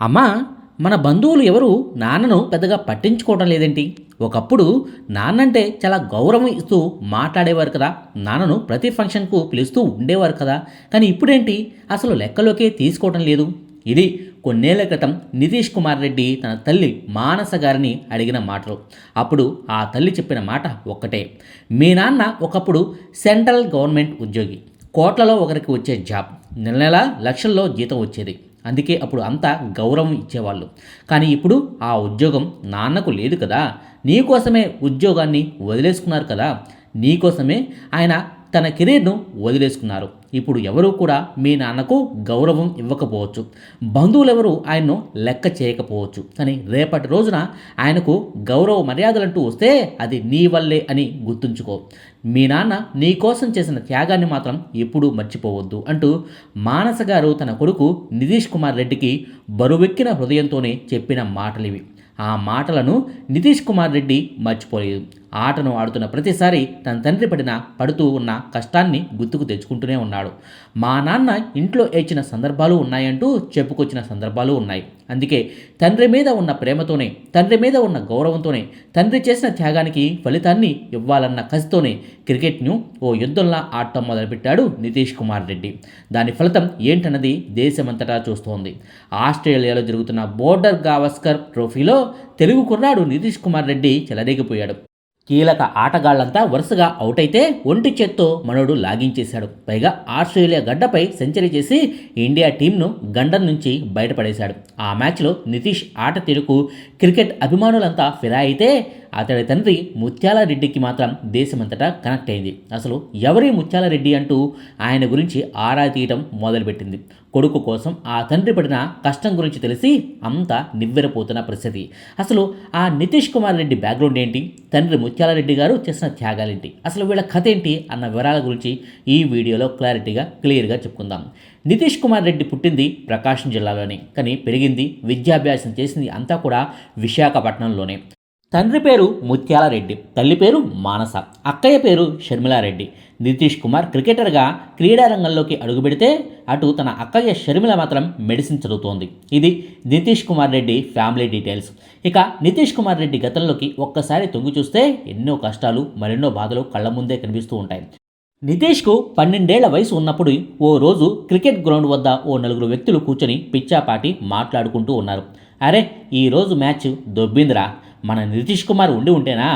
అమ్మా మన బంధువులు ఎవరు నాన్నను పెద్దగా పట్టించుకోవడం లేదేంటి? ఒకప్పుడు నాన్నంటే చాలా గౌరవం ఇస్తూ మాట్లాడేవారు కదా. నాన్నను ప్రతి ఫంక్షన్కు పిలుస్తూ ఉండేవారు కదా. కానీ ఇప్పుడేంటి? అసలు లెక్కలోకే తీసుకోవడం లేదు. ఇది కొన్నేళ్ళ క్రితం నితీష్ కుమార్ రెడ్డి తన తల్లి మానస గారిని అడిగిన మాటలు. అప్పుడు ఆ తల్లి చెప్పిన మాట ఒక్కటే. మీ నాన్న ఒకప్పుడు సెంట్రల్ గవర్నమెంట్ ఉద్యోగి. కోట్లలో ఒకరికి వచ్చే జాబ్. నెల నెల లక్షల్లో జీతం వచ్చేది. అందుకే అప్పుడు అంతా గౌరవం ఇచ్చేవాళ్ళు. కానీ ఇప్పుడు ఆ ఉద్యోగం నాన్నకు లేదు కదా. నీకోసమే ఉద్యోగాన్ని వదిలేసుకున్నారు కదా. నీకోసమే ఆయన తన కెరీర్ను వదిలేసుకున్నారు. ఇప్పుడు ఎవరూ కూడా మీ నాన్నకు గౌరవం ఇవ్వకపోవచ్చు. బంధువులెవరూ ఆయన్ను లెక్క చేయకపోవచ్చు. కానీ రేపటి రోజున ఆయనకు గౌరవ మర్యాదలంటూ వస్తే అది నీ వల్లే అని గుర్తుంచుకో. మీ నాన్న నీ కోసం చేసిన త్యాగాన్ని మాత్రం ఎప్పుడూ మర్చిపోవద్దు అంటూ మానస గారు తన కొడుకు నితీష్ కుమార్ రెడ్డికి బరువెక్కిన హృదయంతోనే చెప్పిన మాటలివి. ఆ మాటలను నితీష్ కుమార్ రెడ్డి మర్చిపోలేదు. ఆటను ఆడుతున్న ప్రతిసారి తన తండ్రి పడిన పడుతూ ఉన్న కష్టాన్ని గుర్తుకు తెచ్చుకుంటూనే ఉన్నాడు. మా నాన్న ఇంట్లో ఏడ్చిన సందర్భాలు ఉన్నాయంటూ చెప్పుకొచ్చిన సందర్భాలు ఉన్నాయి. అందుకే తండ్రి మీద ఉన్న ప్రేమతోనే తండ్రి మీద ఉన్న గౌరవంతోనే తండ్రి చేసిన త్యాగానికి ఫలితాన్ని ఇవ్వాలన్న కసితోనే క్రికెట్ను ఓ యుద్ధంలా ఆడటం మొదలుపెట్టాడు నితీష్ కుమార్ రెడ్డి. దాని ఫలితం ఏంటన్నది దేశమంతటా చూస్తోంది. ఆస్ట్రేలియాలో జరుగుతున్న బోర్డర్ గావస్కర్ ట్రోఫీలో తెలుగు కుర్రాడు నితీష్ కుమార్ రెడ్డి చెలరేగిపోయాడు. కీలక ఆటగాళ్ళంతా వరుసగా అవుట్ అయితే ఒంటి చేత్తో మనోడు లాగించేశాడు. పైగా ఆస్ట్రేలియా గడ్డపై సెంచరీ చేసి ఇండియా టీంను గండం నుంచి బయటపడేశాడు. ఆ మ్యాచ్లో నితీష్ ఆట తీరుకు క్రికెట్ అభిమానులంతా ఫిరా అయితే అతడి తండ్రి ముత్యాల రెడ్డికి మాత్రం దేశమంతటా కనెక్ట్ అయింది. అసలు ఎవరి ముత్యాల రెడ్డి అంటూ ఆయన గురించి ఆరా తీయటం మొదలుపెట్టింది. కొడుకు కోసం ఆ తండ్రి పడిన కష్టం గురించి తెలిసి అంతా నివ్వెరపోతున్న పరిస్థితి. అసలు ఆ నితీష్ కుమార్ రెడ్డి బ్యాక్గ్రౌండ్ ఏంటి? తండ్రి ముత్యాల రెడ్డి గారు చేసిన త్యాగాలేంటి? అసలు వీళ్ళ కథ ఏంటి? అన్న వివరాల గురించి ఈ వీడియోలో క్లారిటీగా క్లియర్గా చెప్పుకుందాం. నితీష్ కుమార్ రెడ్డి పుట్టింది ప్రకాశం జిల్లాలోనే కానీ పెరిగింది విద్యాభ్యాసం చేసింది అంతా కూడా విశాఖపట్నంలోనే. తండ్రి పేరు ముత్యాలరెడ్డి తల్లి పేరు మానస అక్కయ్య పేరు షర్మిలారెడ్డి. నితీష్ కుమార్ క్రికెటర్గా క్రీడారంగంలోకి అడుగుపెడితే అటు తన అక్కయ్య షర్మిల మాత్రం మెడిసిన్ చదువుతోంది. ఇది నితీష్ కుమార్ రెడ్డి ఫ్యామిలీ డీటెయిల్స్. ఇక నితీష్ కుమార్ రెడ్డి గతంలోకి ఒక్కసారి తొంగి చూస్తే ఎన్నో కష్టాలు మరెన్నో బాధలు కళ్ళ ముందే కనిపిస్తూ ఉంటాయి. నితీష్కు పన్నెండేళ్ళ వయసు ఉన్నప్పుడు ఓ రోజు క్రికెట్ గ్రౌండ్ వద్ద ఓ నలుగురు వ్యక్తులు కూర్చొని పిచ్చాపాటి మాట్లాడుకుంటూ ఉన్నారు. అరే ఈరోజు మ్యాచ్ దొబ్బిందిరా. మన నితీష్ కుమార్ ఉండి ఉంటేనా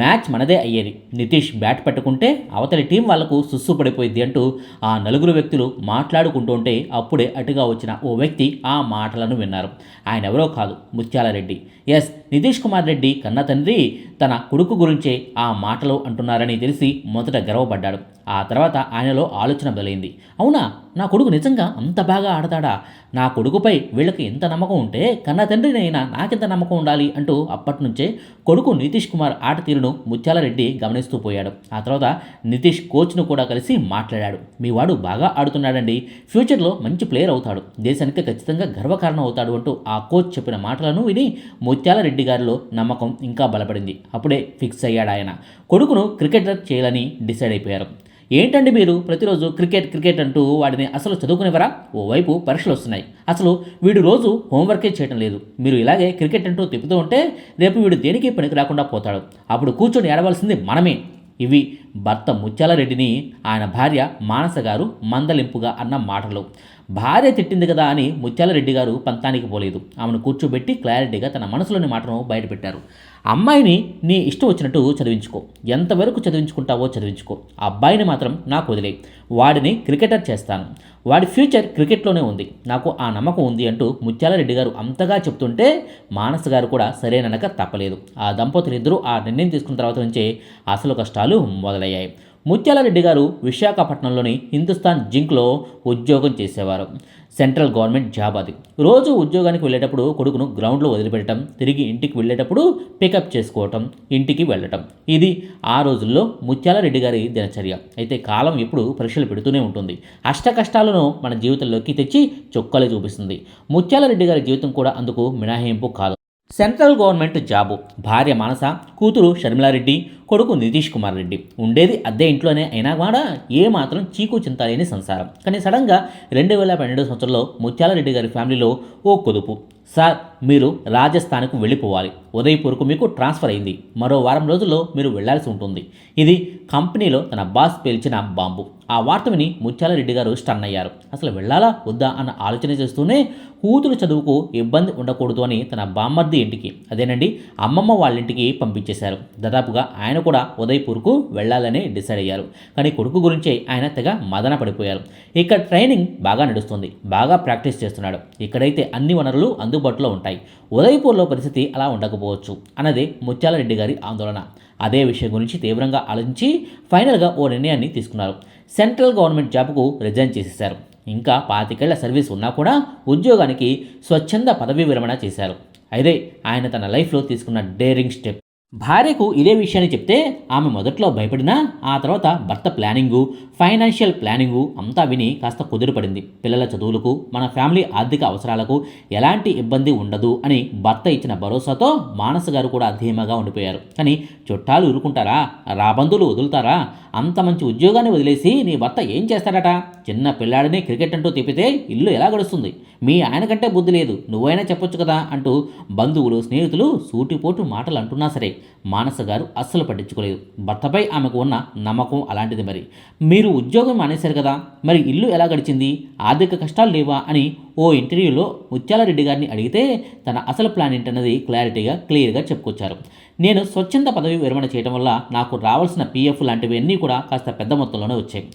మ్యాచ్ మనదే అయ్యేది. నితీష్ బ్యాట్ పట్టుకుంటే అవతలి టీం వాళ్ళకు సుస్సు పడిపోయింది అంటూ ఆ నలుగురు వ్యక్తులు మాట్లాడుకుంటూ ఉంటే అప్పుడే అటుగా వచ్చిన ఓ వ్యక్తి ఆ మాటలను విన్నారు. ఆయన ఎవరో కాదు ముత్యాలరెడ్డి. ఎస్ నితీష్ కుమార్ రెడ్డి కన్న తండ్రి తన కొడుకు గురించే ఆ మాటలు అంటున్నారని తెలిసి మొదట గర్వపడ్డాడు. ఆ తర్వాత ఆయనలో ఆలోచన బలైంది అవునా? నా కొడుకు నిజంగా అంత బాగా ఆడతాడా? నా కొడుకుపై వీళ్ళకి ఎంత నమ్మకం ఉంటే కన్న తండ్రినైనా నాకెంత నమ్మకం ఉండాలి అంటూ అప్పటి నుంచే కొడుకు నితీష్ కుమార్ ఆట తీరును ముత్యాలరెడ్డి గమనిస్తూ పోయాడు. ఆ తర్వాత నితీష్ కోచ్ను కూడా కలిసి మాట్లాడాడు. మీ వాడు బాగా ఆడుతున్నాడండి. ఫ్యూచర్లో మంచి ప్లేయర్ అవుతాడు. దేశానికి ఖచ్చితంగా గర్వకారణం అవుతాడు అంటూ ఆ కోచ్ చెప్పిన మాటలను విని ముత్యాలరెడ్డి గారిలో నమ్మకం ఇంకా బలపడింది. అప్పుడే ఫిక్స్ అయ్యాడు ఆయన కొడుకును క్రికెటర్ చేయాలని డిసైడ్ అయిపోయారు. ఏంటండి మీరు? ప్రతిరోజు క్రికెట్ క్రికెట్ అంటూ వాడిని అసలు చదువుకునేవరా? ఓవైపు పరీక్షలు వస్తున్నాయి. అసలు వీడు రోజు హోంవర్కే చేయటం లేదు. మీరు ఇలాగే క్రికెట్ అంటూ తిప్పుతూ ఉంటే రేపు వీడు దేనికి పనికి రాకుండా పోతాడు. అప్పుడు కూర్చొని ఏడవలసింది మనమే. ఇవి భర్త ముత్యాలరెడ్డిని ఆయన భార్య మానస గారు మందలింపుగా అన్న మాటలు. భార్య తిట్టింది కదా అని ముత్యాలరెడ్డి గారు పంతానికి పోలేదు. ఆమెను కూర్చోబెట్టి క్లారిటీగా తన మనసులోని మాటను బయటపెట్టారు. అమ్మాయిని నీ ఇష్టం వచ్చినట్టు చదివించుకో. ఎంతవరకు చదివించుకుంటావో చదివించుకో. అబ్బాయిని మాత్రం నాకు వదిలే. వాడిని క్రికెటర్ చేస్తాను. వాడి ఫ్యూచర్ క్రికెట్లోనే ఉంది. నాకు ఆ నమ్మకం ఉంది అంటూ ముత్యాలరెడ్డి గారు అంతగా చెప్తుంటే మానస్ గారు కూడా సరేననక తప్పలేదు. ఆ దంపతులు ఇద్దరూ ఆ నిర్ణయం తీసుకున్న తర్వాత నుంచే అసలు కష్టాలు మొదలయ్యాయి. ముత్యాలరెడ్డి గారు విశాఖపట్నంలోని హిందుస్థాన్ జింక్లో ఉద్యోగం చేసేవారు. సెంట్రల్ గవర్నమెంట్ జాబ్ అది. రోజు ఉద్యోగానికి వెళ్ళేటప్పుడు కొడుకును గ్రౌండ్లో వదిలిపెట్టడం తిరిగి ఇంటికి వెళ్ళేటప్పుడు పికప్ చేసుకోవటం ఇంటికి వెళ్ళటం. ఇది ఆ రోజుల్లో ముత్యాలరెడ్డి గారి దినచర్య. అయితే కాలం ఎప్పుడు పరీక్షలు పెడుతూనే ఉంటుంది. అష్ట కష్టాలను మన జీవితంలోకి తెచ్చి చొక్కలు చూపిస్తుంది. ముత్యాలరెడ్డి గారి జీవితం కూడా అందుకు మినహాయింపు కాదు. Central government job. భార్య మానస కూతురు షర్మిలారెడ్డి కొడుకు నితీష్ కుమార్ రెడ్డి. ఉండేది అద్దె ఇంట్లోనే అయినా కూడా ఏ మాత్రం చీకు చింత లేని సంసారం. కానీ సడన్గా రెండు వేల పన్నెండు సంవత్సరంలో ముత్యాలరెడ్డి గారి ఫ్యామిలీలో ఓ కొదుపు. సార్ మీరు రాజస్థాన్కు వెళ్ళిపోవాలి. ఉదయపూర్కు మీకు ట్రాన్స్ఫర్ అయింది. మరో వారం రోజుల్లో మీరు వెళ్ళాల్సి ఉంటుంది. ఇది కంపెనీలో తన బాస్ పేల్చిన బాంబు. ఆ వార్త విని ముత్యాలరెడ్డి గారు స్టన్ అయ్యారు. అసలు వెళ్ళాలా? వద్దా? అన్న ఆలోచన చేస్తూనే కూతురు చదువుకు ఇబ్బంది ఉండకూడదు అని తన బామ్మర్ది ఇంటికి అదేనండి అమ్మమ్మ వాళ్ళ ఇంటికి పంపించేశారు. దాదాపుగా ఆయన కూడా ఉదయపూర్కు వెళ్ళాలని డిసైడ్ అయ్యారు. కానీ కొడుకు గురించి ఆయన తెగ మదన పడిపోయారు. ఇక్కడ ట్రైనింగ్ బాగా నడుస్తుంది. బాగా ప్రాక్టీస్ చేస్తున్నాడు. ఇక్కడైతే అన్ని వనరులు అందుబాటులో ఉంటాయి. ఉదయపూర్లో పరిస్థితి అలా ఉండకపోవచ్చు. అన్నదే ముత్యాలరెడ్డి గారి ఆందోళన. అదే విషయం గురించి తీవ్రంగా ఆలోచించి ఫైనల్గా ఓ నిర్ణయాన్ని తీసుకున్నారు. సెంట్రల్ గవర్నమెంట్ జాబ్కు రిజైన్ చేసేశారు. ఇంకా పాతికేళ్ళ సర్వీస్ ఉన్నా కూడా ఉద్యోగానికి స్వచ్ఛంద పదవీ విరమణ చేశారు. అయితే ఆయన తన లైఫ్లో తీసుకున్న డేరింగ్ స్టెప్. భార్యకు ఇదే విషయాన్ని చెప్తే ఆమె మొదట్లో భయపడినా ఆ తర్వాత భర్త ప్లానింగు ఫైనాన్షియల్ ప్లానింగు అంతా విని కాస్త కుదురుపడింది. పిల్లల చదువులకు మన ఫ్యామిలీ ఆర్థిక అవసరాలకు ఎలాంటి ఇబ్బంది ఉండదు అని భర్త ఇచ్చిన భరోసాతో మానస గారు కూడా ధీమాగా ఉండిపోయారు. కానీ చుట్టాలు ఊరుకుంటారా? రాబందులు వదులుతారా? అంత మంచి ఉద్యోగాన్ని వదిలేసి నీ భర్త ఏం చేస్తాడట? చిన్న పిల్లాడిని క్రికెట్ అంటూ తిప్పితే ఇల్లు ఎలా గడుస్తుంది? మీ ఆయన కంటే బుద్ధి లేదు. నువ్వైనా చెప్పొచ్చు కదా అంటూ బంధువులు స్నేహితులు సూటిపోటు మాటలు అంటున్నా సరే. మానస గారు అస్సలు పట్టించుకోలేదు. భర్తపై ఆమెకు ఉన్న నమ్మకం అలాంటిది మరి. మీరు ఉద్యోగం మానేశారు కదా మరి ఇల్లు ఎలా గడిచింది? ఆర్థిక కష్టాలు లేవా అని ఓ ఇంటర్వ్యూలో ముత్యాలరెడ్డి గారిని అడిగితే తన అసలు ప్లాన్ ఏంటన్నది క్లారిటీగా క్లియర్గా చెప్పుకొచ్చారు. నేను స్వచ్ఛంద పదవి విరమణ చేయడం వల్ల నాకు రావాల్సిన పీఎఫ్ లాంటివన్నీ కూడా కాస్త పెద్ద మొత్తంలోనే వచ్చాయి.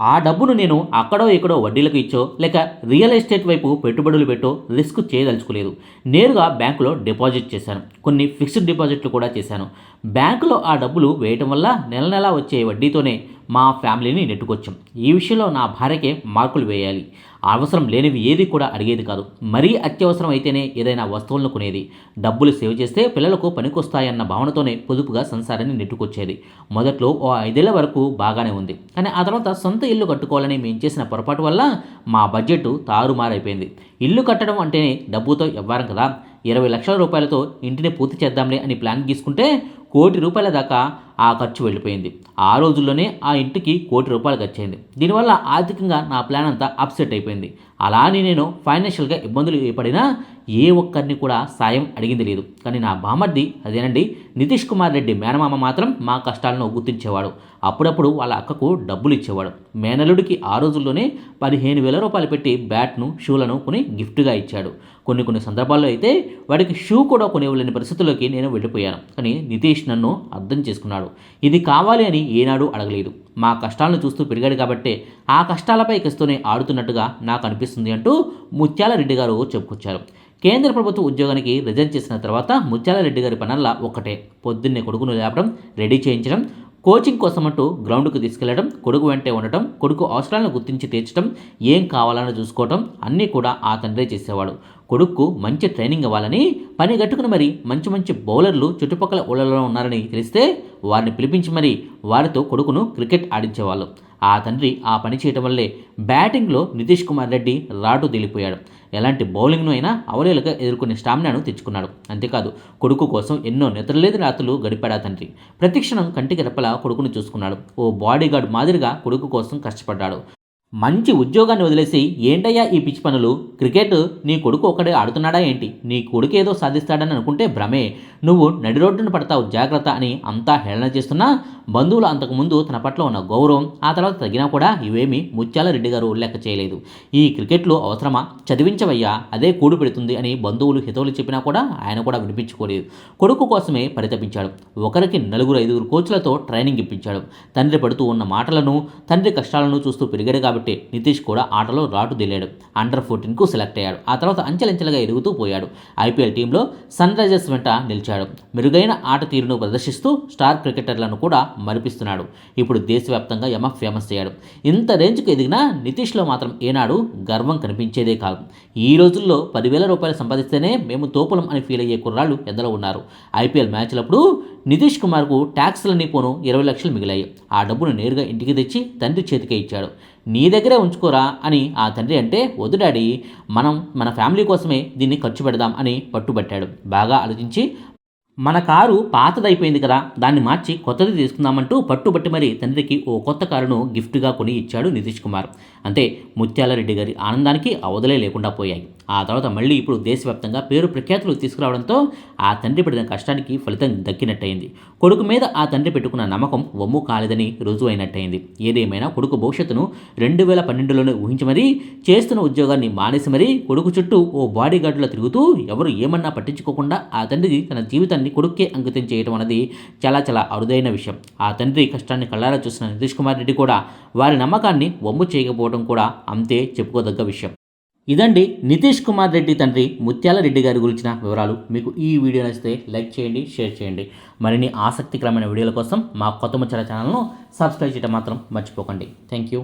ఆ డబ్బును నేను అక్కడో ఇక్కడో వడ్డీలకు ఇచ్చో లేక రియల్ ఎస్టేట్ వైపు పెట్టుబడులు పెట్టో రిస్క్ చేయదలుచుకోలేదు. నేరుగా బ్యాంకులో డిపాజిట్ చేశాను. కొన్ని ఫిక్స్డ్ డిపాజిట్లు కూడా చేశాను. బ్యాంకులో ఆ డబ్బులు వేయటం వల్ల నెల నెలా వచ్చే వడ్డీతోనే మా ఫ్యామిలీని నెట్టుకొచ్చాం. ఈ విషయంలో నా భార్యకే మార్కులు వేయాలి. అవసరం లేనివి ఏది కూడా అడిగేది కాదు. మరీ అత్యవసరం అయితేనే ఏదైనా వస్తువులను కొనేది. డబ్బులు సేవ్ చేస్తే పిల్లలకు పనికొస్తాయన్న భావనతోనే పొదుపుగా సంసారాన్ని నెట్టుకొచ్చేది. మొదట్లో ఓ ఐదేళ్ళ వరకు బాగానే ఉంది. కానీ ఆ తర్వాత సొంత ఇల్లు కట్టుకోవాలని మేము చేసిన పొరపాటు వల్ల మా బడ్జెట్ తారుమారైపోయింది. ఇల్లు కట్టడం అంటేనే డబ్బుతో ఇవ్వరం కదా? ఇరవై లక్షల రూపాయలతో ఇంటిని పూర్తి చేద్దాంలే అని ప్లాన్ తీసుకుంటే కోటి రూపాయల దాకా ఆ ఖర్చు వెళ్ళిపోయింది. ఆ రోజుల్లోనే ఆ ఇంటికి కోటి రూపాయలు ఖర్చయింది. దీనివల్ల ఆర్థికంగా నా ప్లాన్ అంతా అప్సెట్ అయిపోయింది. అలా అని నేను ఫైనాన్షియల్గా ఇబ్బందులు ఏర్పడినా ఏ ఒక్కరిని కూడా సాయం అడిగింది లేదు. కానీ నా బామర్ది అదేనండి నితీష్ కుమార్ రెడ్డి మేనమామ మాత్రం మా కష్టాలను గుర్తించేవాడు. అప్పుడప్పుడు వాళ్ళ అక్కకు డబ్బులు ఇచ్చేవాడు. మేనలుడికి ఆ రోజుల్లోనే పదిహేను వేల రూపాయలు పెట్టి బ్యాట్ను షూలను కొని గిఫ్ట్గా ఇచ్చాడు. కొన్ని కొన్ని సందర్భాల్లో అయితే వాడికి షూ కూడా కొనివ్వలేని పరిస్థితుల్లోకి నేను వెళ్ళిపోయాను. కానీ నితీష్ నన్ను అర్థం చేసుకున్నాడు. ఇది కావాలి అని ఏనాడు అడగలేదు. మా కష్టాలను చూస్తూ పెరిగాడు కాబట్టే ఆ కష్టాలపై కస్తూనే ఆడుతున్నట్టుగా నాకు అనిపిస్తుంది అంటూ ముత్యాలరెడ్డి గారు చెప్పుకొచ్చారు. కేంద్ర ప్రభుత్వ ఉద్యోగానికి రిజైన్ చేసిన తర్వాత ముత్యాలరెడ్డి గారి పనల్లా ఒక్కటే పొద్దున్నే కొడుకును లేపడం రెడీ చేయించడం కోచింగ్ కోసమంటూ గ్రౌండ్కు తీసుకెళ్ళడం కొడుకు వెంటే ఉండటం కొడుకు అవసరాలను గుర్తించి తీర్చడం ఏం కావాలని చూసుకోవటం అన్నీ కూడా ఆ తండ్రే చేసేవాడు. కొడుక్కు మంచి ట్రైనింగ్ ఇవ్వాలని పని గట్టుకుని మరి మంచి మంచి బౌలర్లు చుట్టుపక్కల ఊళ్ళలో ఉన్నారని తెలిస్తే వారిని పిలిపించి మరీ వారితో కొడుకును క్రికెట్ ఆడించేవాళ్ళు. ఆ తండ్రి ఆ పని చేయటం వల్లే బ్యాటింగ్లో నితీష్ కుమార్ రెడ్డి రాటు తేలిపోయాడు. ఎలాంటి బౌలింగ్ను అయినా అవలేలుగా ఎదుర్కొనే స్టామినాను తెచ్చుకున్నాడు. అంతేకాదు కొడుకు కోసం ఎన్నో నిద్రలేని రాత్రులు గడిపాడు ఆ తండ్రి. ప్రతిక్షణం కంటికి రెప్పలా కొడుకును చూసుకున్నాడు. ఓ బాడీగార్డ్ మాదిరిగా కొడుకు కోసం కష్టపడ్డాడు. మంచి ఉద్యోగాన్ని వదిలేసి ఏంటయ్యా ఈ పిచ్చి పనులు? క్రికెట్ నీ కొడుకు ఒక్కడే ఆడుతున్నాడా ఏంటి? నీ కొడుకు ఏదో సాధిస్తాడని అనుకుంటే భ్రమే. నువ్వు నడి రోడ్డున పడతావు జాగ్రత్త అని అంతా హేళన చేస్తున్నా బంధువులు అంతకుముందు తన పట్ల ఉన్న గౌరవం ఆ తర్వాత తగినా కూడా ఇవేమీ ముత్యాల రెడ్డి గారు లెక్క చేయలేదు. ఈ క్రికెట్లో అవసరమా? చదివించవయ్యా అదే కూడు పెడుతుంది అని బంధువులు హితవులు చెప్పినా కూడా ఆయన కూడా వినిపించుకోలేదు. కొడుకు కోసమే పరితపించాడు. ఒకరికి నలుగురు ఐదుగురు కోచ్లతో ట్రైనింగ్ ఇప్పించాడు. తండ్రి పడుతూ ఉన్న మాటలను తండ్రి కష్టాలను చూస్తూ పెరిగాడు కాబట్టి నితీష్ కూడా ఆటలో రాటు దిల్లాడు. అండర్ ఫోర్టీన్కు సెలెక్ట్ అయ్యాడు. ఆ తర్వాత అంచెలంచెలుగా ఎదుగుతూ పోయాడు. ఐపీఎల్ టీంలో సన్ రైజర్స్ వెంట నిలిచాడు. మెరుగైన ఆట తీరును ప్రదర్శిస్తూ స్టార్ క్రికెటర్లను కూడా మరిపిస్తున్నాడు. ఇప్పుడు దేశవ్యాప్తంగా యమ ఫేమస్ అయ్యాడు. ఇంత రేంజ్కు ఎదిగినా నితీష్లో మాత్రం ఏనాడు గర్వం కనిపించేదే కాదు. ఈ రోజుల్లో పదివేల రూపాయలు సంపాదిస్తేనే మేము తోపులం అని ఫీల్ అయ్యే కుర్రాళ్ళు ఎందరో ఉన్నారు. ఐపీఎల్ మ్యాచ్లప్పుడు నితీష్ కుమార్కు ట్యాక్స్లన్నీ పోను ఇరవై లక్షలు మిగిలాయి. ఆ డబ్బును నేరుగా ఇంటికి తెచ్చి తండ్రి చేతికే ఇచ్చాడు. నీ దగ్గరే ఉంచుకోరా అని ఆ తండ్రి అంటే వద్దు డాడీ మనం మన ఫ్యామిలీ కోసమే దీన్ని ఖర్చు పెడదాం అని పట్టుబట్టాడు. బాగా ఆలోచించి మన కారు పాతదైపోయింది కదా దాన్ని మార్చి కొత్తది తీసుకుందామంటూ పట్టుబట్టి మరి తండ్రికి ఓ కొత్త కారును గిఫ్ట్గా కొని ఇచ్చాడు నితీష్ కుమార్. అంతే ముత్యాలరెడ్డి గారి ఆనందానికి అవధులే లేకుండా పోయాయి. ఆ తర్వాత మళ్ళీ ఇప్పుడు దేశవ్యాప్తంగా పేరు ప్రఖ్యాతులు తీసుకురావడంతో ఆ తండ్రి పడిన కష్టానికి ఫలితం దక్కినట్టయింది. కొడుకు మీద ఆ తండ్రి పెట్టుకున్న నమ్మకం వమ్ము కాలేదని రుజువైనట్టయింది. ఏదేమైనా కొడుకు భవిష్యత్తును రెండు వేల పన్నెండులోనే ఊహించి మరీ చేస్తున్న ఉద్యోగాన్ని మానేసి మరీ కొడుకు చుట్టూ ఓ బాడీగార్డులా తిరుగుతూ ఎవరు ఏమన్నా పట్టించుకోకుండా ఆ తండ్రి తన జీవితాన్ని కొడుక్కే అంకితం చేయడం అనేది చాలా చాలా అరుదైన విషయం. ఆ తండ్రి కష్టాన్ని కళ్ళారా చూసిన నితీష్ కుమార్ రెడ్డి కూడా వారి నమ్మకాన్ని వమ్ము చేయకపోవడం కూడా అంతే చెప్పుకోదగ్గ విషయం. ఇదండి నితీష్ కుమార్ రెడ్డి తండ్రి ముత్యాల రెడ్డి గారి గురించిన వివరాలు. మీకు ఈ వీడియో నచ్చితే లైక్ చేయండి షేర్ చేయండి. మరిన్ని ఆసక్తికరమైన వీడియోల కోసం మా కొత్త ముచ్చట ఛానల్ను సబ్స్క్రైబ్ చేయడం మాత్రం మర్చిపోకండి. Thank you.